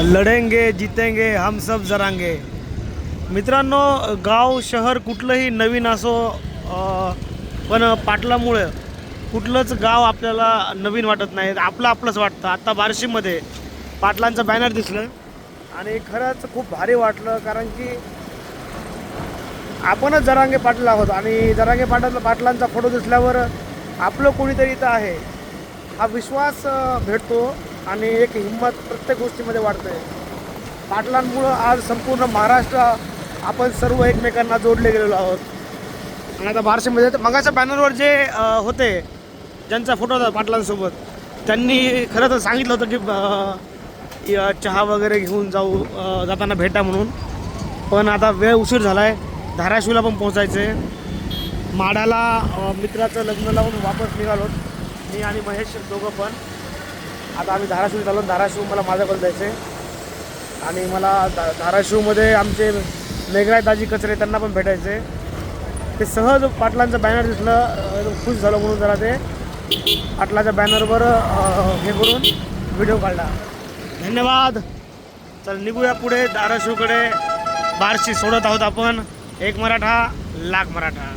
लढेंगे जितेंगे हम सब जरांगे. मित्रांनो गाव शहर कुठलंही नवीन असो पण पाटलामुळं कुठलंच गाव आपल्याला नवीन वाटत नाही. आपलं आपलंच वाटतं. आत्ता बार्शीमध्ये पाटलांचं बॅनर दिसलं. आणि खरंच खूप भारी वाटलं कारण की आपणच जरांगे पाटील आहोत. आणि जरांगे पाटला पाटलांचा फोटो दिसल्यावर आपलं कोणीतरी इथं आहे. हा विश्वास भेटतो. आणि एक हिंमत प्रत्येक गोष्टीमध्ये वाढते. पाटलांमुळं आज संपूर्ण महाराष्ट्र आपण सर्व एकमेकांना जोडले गेलेलो आहोत. आणि आता बार्शीमध्ये तर मगाच्या बॅनरवर जे होते ज्यांचा फोटो होता पाटलांसोबत त्यांनी खरं तर सांगितलं होतं की चहा वगैरे घेऊन जाऊ जाताना भेटा म्हणून. पण आता वेळ उशीर झाला आहे धाराशिवला पण पोहोचायचं आहे माडाला मित्राचं लग्न लावून वापस निघालो मी आणि महेश दोघं पण. आता आम्ही धाराशिव चाललो. धाराशिव मला माझ्याकडे जायचं आहे आणि मला धा धाराशिवमध्ये आमचे मेघराज दाजी कचरे त्यांना पण भेटायचे ते सहज पाटलांचं बॅनर दिसलं. खुश झालं म्हणून जरा ते पाटलाच्या बॅनरवर हे करून व्हिडिओ काढला. धन्यवाद. चल निघूया पुढे. धाराशिवकडे बारशी सोडत आहोत आपण. एक मराठा लाख मराठा.